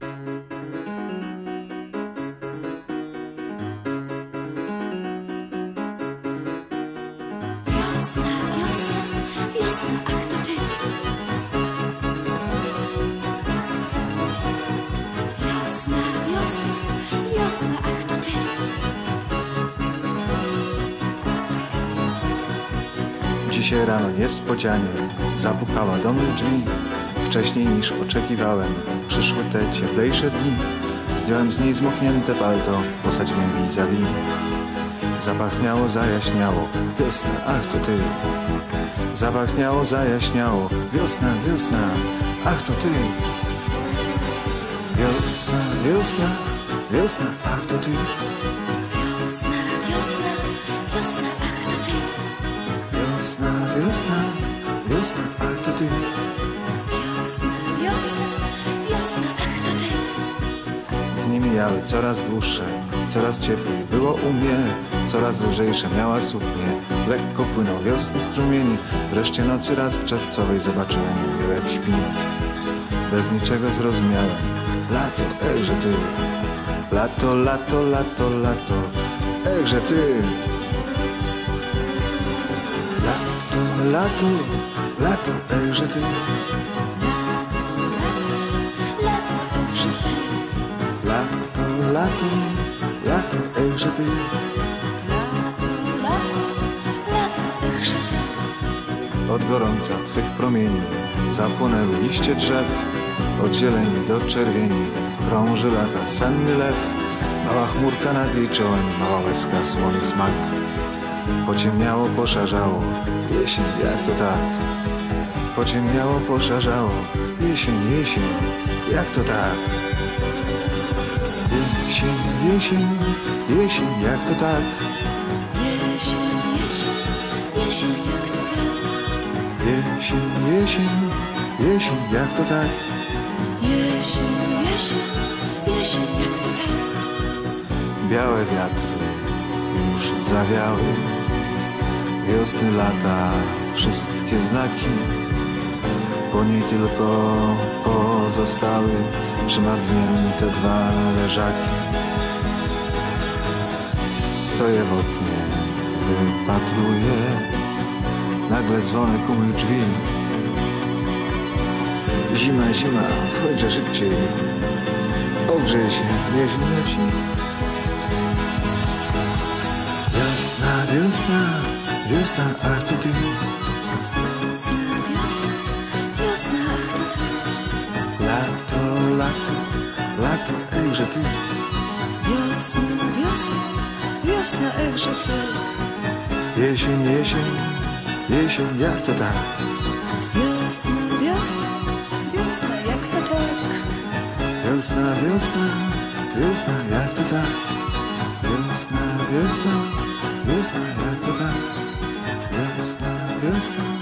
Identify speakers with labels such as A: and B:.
A: Wiosna, wiosna, wiosna, ach to ty. Wiosna, wiosna, wiosna, ach to ty.
B: Dzisiaj rano niespodzianie zapukała do mych drzwi. Wcześniej niż oczekiwałem przyszły te cieplejsze dni. Zdjąłem z niej zmoknięte palto, posadziłem vis-a-vis. Zapachniało, zajaśniało, wiosna, ach to ty. Zapachniało, zajaśniało, wiosna, wiosna, ach to ty. Wiosna, wiosna, wiosna, ach to ty.
A: Wiosna, wiosna, wiosna, ach to ty.
B: Wiosna, wiosna, wiosna, ach to ty.
A: Wiosna, wiosna, ach to ty.
B: Dni mijały coraz dłuższe, coraz cieplej było u mnie, coraz lżejsze miała suknie. Lekko płynął wiosny strumień, wreszcie nocy raz czerwcowej zobaczyłem jak śpi. Bez niczego zrozumiałem, lato, ejże ty. Lato, lato, lato, lato, ejże ty. Lato, lato, lato, ejże ty. Lato, lato, ejże ty.
A: Lato, lato, lato, ach, że ty.
B: Od gorąca twych promieni zapłonęły liście drzew, od zieleni do czerwieni krąży lata senny lew. Mała chmurka nad jej czołem, mała łezka słony smak. Pociemniało, poszarzało, jesień, jak to tak? Pociemniało, poszarzało, jesień, jesień, jak to tak? Jesień, jesień, jesień, jak to tak?
A: Jesień, jesień, jesień, jak to tak.
B: Jesień, jesień, jesień, jak to tak?
A: Jesień, jesień, jesień, jak to tak.
B: Białe wiatry już zawiały, wiosny, lata, wszystkie znaki. Po niej tylko pozostały przymarznięte dwa leżaki. Stoję w oknie, wypatruję, nagle dzwonek u mych drzwi. Zima, zima, wchodźże szybciej, ogrzej się, jesień leci. Wiosna, wiosna, wiosna, ach to ty.
A: Wiosna, wiosna, wiosna, ach to ty.
B: Lato, lato, lato, ejże ty.
A: Wiosna, wiosna, wiosna, ach, że ty.
B: Jesień, jesień, jesień, jak to tak?
A: Wiosna, wiosna, wiosna, jak to tak.
B: Wiosna, wiosna, wiosna, jak to tak? Wiosna, wiosna, wiosna, jak to tak? Wiosna, wiosna,